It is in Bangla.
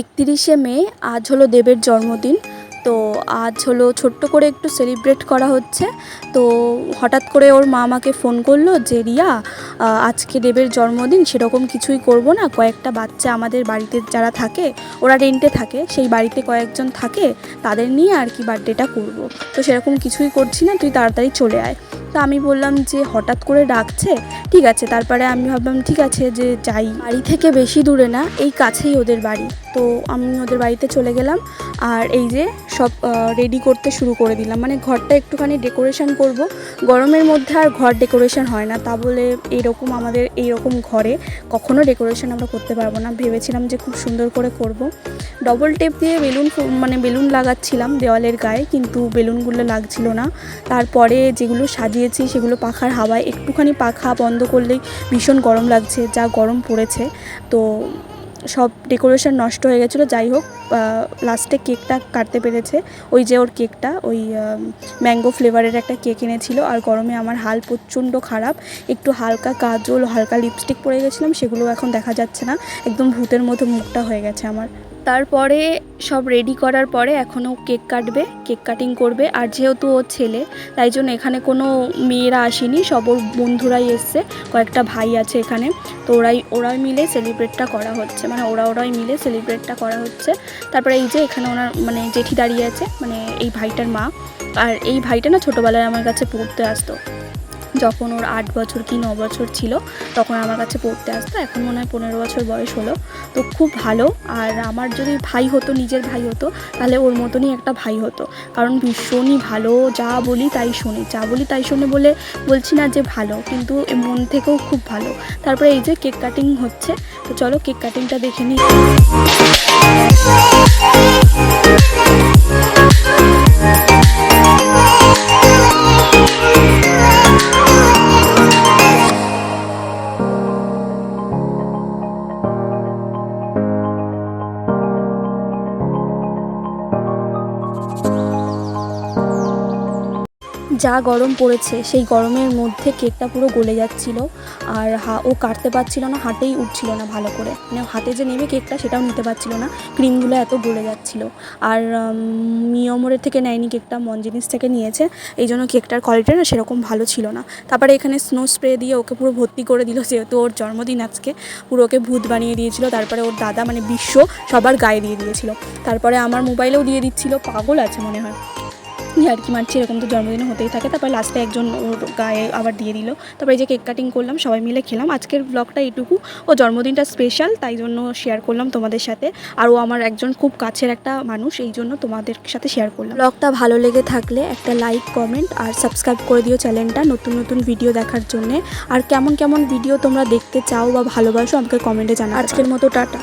একতিরিশে মে আজ হলো দেবের জন্মদিন। তো আজ হলো ছোট্ট করে একটু সেলিব্রেট করা হচ্ছে। তো হঠাৎ করে ওর মা আমাকে ফোন করল যে, রিয়া আজকে দেবের জন্মদিন, সেরকম কিছুই করব না। কয়েকটা বাচ্চা আমাদের বাড়িতে যারা থাকে, ওরা রেন্টে থাকে, সেই বাড়িতে কয়েকজন থাকে, তাদের নিয়ে আর কি বার্থডেটা করব। তো সেরকম কিছুই করছি না, তুই তাড়াতাড়ি চলে আয়। তো আমি বললাম যে হঠাৎ করে ডাকছে, ঠিক আছে, তারপরে আমি ভাবলাম, ঠিক আছে, যে যাই। বাড়ি থেকে বেশি দূরে না, এই কাছেই ওদের বাড়ি। তো আমি ওদের বাড়িতে চলে গেলাম, আর এই যে সব রেডি করতে শুরু করে দিলাম। মানে ঘরটা একটুখানি ডেকোরেশন করব। গরমের মধ্যে আর ঘর ডেকোরেশন হয় না, তা বলে এইরকম আমাদের এইরকম ঘরে কখনো ডেকোরেশন আমরা করতে পারব না। ভেবেছিলাম যে খুব সুন্দর করে করব। ডবল টেপ দিয়ে বেলুন মানে বেলুন লাগাচ্ছিলাম দেওয়ালের গায়ে, কিন্তু বেলুনগুলো লাগছিল না। তারপরে যেগুলো সাজিয়েছি সেগুলো পাখার হাওয়ায়। একটুখানি পাখা বন্ধ করলেই ভীষণ গরম লাগছে, যা গরম পড়েছে। তো সব ডেকোরেশন নষ্ট হয়ে গেছিল, যাই হোক। লাস্টে কেকটা কাটতে পেরেছে। ওই যে ওর কেকটা, ওই ম্যাঙ্গো ফ্লেভারের একটা কেক এনেছিল। আর গরমে আমার হাল প্রচণ্ড খারাপ। একটু হালকা কাজল, হালকা লিপস্টিক পরে গেছিলাম সেগুলো এখন দেখা যাচ্ছে না। একদম ভূতের মতো মুখটা হয়ে গেছে আমার। তারপরে সব রেডি করার পরে এখনও কেক কাটবে, কেক কাটিং করবে। আর যেহেতু ও ছেলে, তাই জন্য এখানে কোনো মেয়েরা আসেনি, সব ওর বন্ধুরাই এসছে, কয়েকটা ভাই আছে এখানে। তো ওরাই ওরাই মিলে সেলিব্রেটটা করা হচ্ছে। মানে ওরা, ওরাই মিলে সেলিব্রেটটা করা হচ্ছে। তারপরে এই যে এখানে ওনার মানে জেঠি দাঁড়িয়ে আছে মানে এই ভাইটার মা। আর এই ভাইটা না ছোটোবেলায় আমার কাছে পড়তে আসতো। যখন ওর আট বছর কি ন বছর ছিল, তখন আমার কাছে পড়তে আসতো। এখন মনে হয় পনেরো বছর বয়স হলো। তো খুব ভালো। আর আমার যদি ভাই হতো, নিজের ভাই হতো, তাহলে ওর মতনই একটা ভাই হতো। কারণ ভীষণই ভালো। যা বলি তাই শোনে। যা বলি তাই শোনে বলে বলছি না যে ভালো, কিন্তু মন থেকেও খুব ভালো। তারপরে এই যে কেক কাটিং হচ্ছে। তো চলো কেক কাটিংটা দেখে নিই। যা গরম পড়েছে, সেই গরমের মধ্যে কেকটা পুরো গলে যাচ্ছিল। আর হা, ও কাটতে পারছিল না, হাতেই উঠছিল না ভালো করে। মানে হাতে যে নেবে কেকটা, সেটাও নিতে পারছিল না। ক্রিমগুলো এত গলে যাচ্ছিল। আর মিয়মরের থেকে নেয়নি কেকটা মন জিনিস থেকে নিয়েছে। এই জন্য কেকটার কোয়ালিটি না সেরকম ভালো ছিল না। তারপরে এখানে স্নো স্প্রে দিয়ে ওকে পুরো ভর্তি করে দিল, যেহেতু ওর জন্মদিন আজকে। পুরো ওকে ভূত বানিয়ে দিয়েছিল। তারপরে ওর দাদা মানে বিশ্ব, সবার গায়ে দিয়ে দিয়েছিল। তারপরে আমার মোবাইলেও দিয়ে দিচ্ছিল। পাগল আছে মনে হয়। আর কি মারছি, এরকম তো জন্মদিনে হতেই থাকে। তারপর লাস্টে একজন ওর গায়ে আবার দিয়ে দিল। তারপরে এই যে কেক কাটিং করলাম, সবাই মিলে খেলাম। আজকের ব্লগটা এটুকু ও জন্মদিনটা স্পেশাল তাই জন্য শেয়ার করলাম তোমাদের সাথে। আর ও আমার একজন খুব কাছের একটা মানুষ, এই জন্য তোমাদের সাথে শেয়ার করলাম। ব্লগটা ভালো লেগে থাকলে একটা লাইক কমেন্ট আর সাবস্ক্রাইব করে দিও চ্যানেলটা নতুন নতুন ভিডিও দেখার জন্যে। আর কেমন কেমন ভিডিও তোমরা দেখতে চাও বা ভালোবাসো, আমাকে কমেন্টে জানা আজকের মতো টাটা।